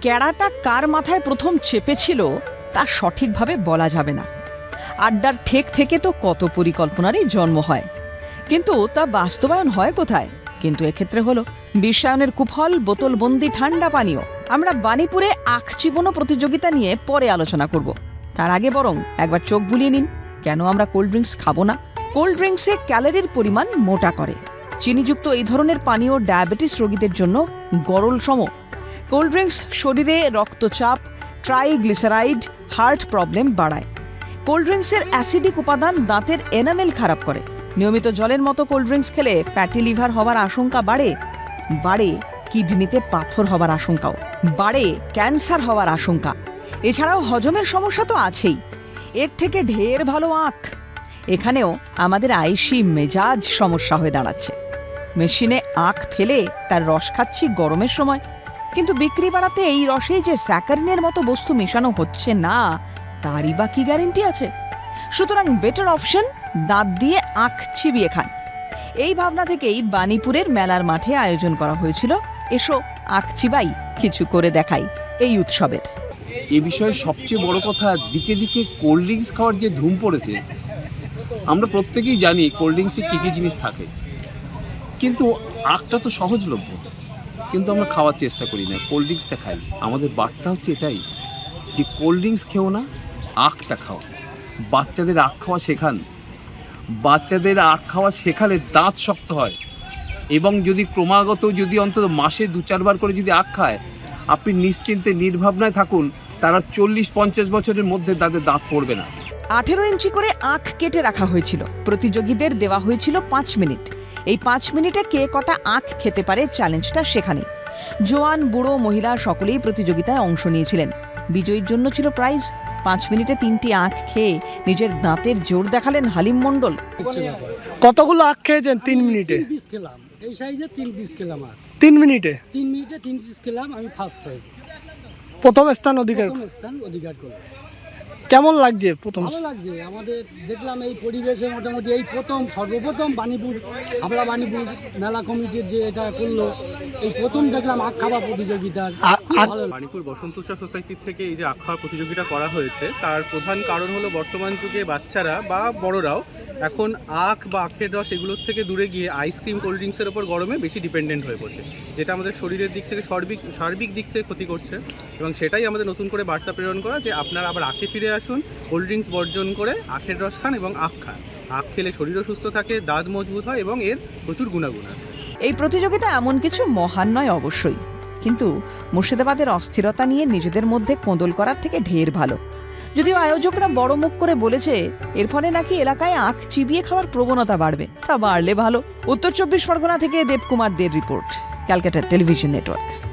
ক্যাড়াটা কার মাথায় প্রথম চেপেছিল তা সঠিকভাবে বলা যাবে না। আড্ডার ঠেক থেকে তো কত পরিকল্পনারই জন্ম হয়। কিন্তু তা বাস্তবায়ন হয় কোথায়? কিন্তু এক্ষেত্রে হলো, বিশ্বায়নের কুফল বোতলবন্দি ঠান্ডা পানীয়। আমরা বাণীপুরে আখ চিবনো প্রতিযোগিতা নিয়ে পরে আলোচনা করব। তার আগে বরং একবার চোখ বুলিয়ে নিন, কেন আমরা কোল্ড ড্রিঙ্কস খাব না? কোল্ড ড্রিঙ্কসে ক্যালোরির পরিমাণ মোটা করে। চিনিযুক্ত এই ধরনের পানীয় ডায়াবেটিস রোগীদের জন্য গরল সম কোল্ড ড্রিঙ্কস, শরীরে রক্তচাপ, ট্রাইগ্লিসারাইড, হার্ট প্রবলেম বাড়ায়। কোল্ড ড্রিঙ্কসের অ্যাসিডিক উপাদান দাঁতের এনামেল খারাপ করে। নিয়মিত জলের মতো কোল্ড ড্রিঙ্কস খেলে ফ্যাটি লিভার হওয়ার আশঙ্কা বাড়ে। বাড়ে কিডনিতে পাথর হওয়ার আশঙ্কাও। বাড়ে ক্যান্সার হওয়ার আশঙ্কা। এছাড়াও হজমের সমস্যা তো আছেই। এর থেকে ঢের ভালো আখ। এখানেও আমাদের আইসি মেজাজ সমস্যা হয়ে দাঁড়াচ্ছে। মেশিনে আখ ফেলে তার রস খাচ্ছি গরমের সময়। কিন্তু বিক্রি বাড়াতে এই রসে যে স্যাকারিনের মতো বস্তু মেশানো হচ্ছে না, তারই বা কি গ্যারেন্টি আছে? সুতরাং বেটার অপশন দাঁত দিয়ে আখ চিবিয়ে খান। এই ভাবনা থেকেই বাণীপুরের মেলার মাঠে আয়োজন করা হয়েছিল। এসো আখ চিবাই, কিছু করে দেখাই এই উৎসবের। এ বিষয়ে সবচেয়ে বড় কথা, দিকে দিকে কোল্ড ড্রিঙ্কস খাওয়ার যে ধুম পড়েছে, আমরা প্রত্যেকেই জানি কোল্ড ড্রিঙ্কসে কী কী জিনিস থাকে। কিন্তু আখটা তো সহজলভ্য। কিন্তু আমরা খাওয়ার চেষ্টা করি না কোল্ড ড্রিঙ্কসটা খাই। আমাদের বার্তা হচ্ছে এটাই, যে কোল্ড ড্রিঙ্কস খেও না, আখটা খাও। বাচ্চাদের আখ খাওয়া শেখান। বাচ্চাদের আখ খাওয়া শেখালে দাঁত শক্ত হয়। এবং যদি ক্রমাগত যদি অন্তত মাসে দু চারবার করে যদি আখ খায়, আপনি নিশ্চিন্তে, নির্ভাবনায় থাকুন, তারা চল্লিশ, পঞ্চাশ বছরের মধ্যে তাদের দাঁত পড়বে না। আঠেরো ইঞ্চি করে আখ কেটে রাখা হয়েছিল। প্রতিযোগীদের দেওয়া হয়েছিল পাঁচ মিনিট। এই পাঁচ মিনিটে কে কটা আখ খেতে পারে চ্যালেঞ্জটা সেখানে। জোয়ান বুড়ো মহিলা সকলেই প্রতিযোগিতায় অংশ নিয়েছিলেন। বিজয়ীর জন্য ছিল প্রাইজ। পাঁচ মিনিটে তিনটি আখ খেয়ে নিজের দাঁতের জোর দেখালেন হালিম মণ্ডল। কতগুলো আখ খেয়েছেন তিন মিনিটে? এই সাইজে তিন পিস খেলাম আর। তিন মিনিটে? তিন মিনিটে তিন পিস খেলাম আমি ফার্স্ট হয়ে প্রথম স্থান অধিকার প্রথম স্থান অধিকার করলাম। কেমন লাগছে প্রথম? ভালো লাগছে। আমাদের দেখলাম এই পরিবেশে মোটামুটি এই প্রথম সর্বপ্রথম বাণীপুর আমরা বাণীপুর মেলা কমিটির যে এটা করল এই প্রথম দেখলাম আখ খাওয়া প্রতিযোগিতার বাণীপুর আখ- বসন্ত উৎসব সোসাইটির থেকে এই যে আখড়া প্রতিযোগিতা করা হয়েছে তার প্রধান কারণ হলো বর্তমান যুগে বাচ্চারা বা বড়রাও এখন আখ বা আখের রস এগুলোর থেকে দূরে গিয়ে আইসক্রিম কোল্ড ড্রিঙ্কসের ওপর গরমে বেশি ডিপেন্ডেন্ট হয়ে পড়ছে, যেটা আমাদের শরীরের দিক থেকে সার্বিক সার্বিক দিক থেকে ক্ষতি করছে এবং সেটাই আমাদের নতুন করে বার্তা প্রেরণ করা যে আপনারা আবার আখে ফিরে আসুন কোল্ড ড্রিঙ্কস বর্জন করে আখের রস খান এবং আখ খান। আখ খেলে শরীরও সুস্থ থাকে, দাঁত মজবুত হয় এবং এর প্রচুর গুণাগুণ আছে। এই প্রতিযোগিতা এমন কিছু মহান নয় অবশ্যই, কিন্তু মুর্শিদাবাদের অস্থিরতা নিয়ে নিজেদের মধ্যে কোঁদল করার থেকে ঢের ভালো। যদিও আয়োজকরা বড় মুখ করে বলেছে, এর ফলে নাকি এলাকায় আখ চিবিয়ে খাওয়ার প্রবণতা বাড়বে। তা বাড়লে ভালো। উত্তর চব্বিশ পরগনা থেকে দেবকুমার দের রিপোর্ট, ক্যালকাটা টেলিভিশন নেটওয়ার্ক।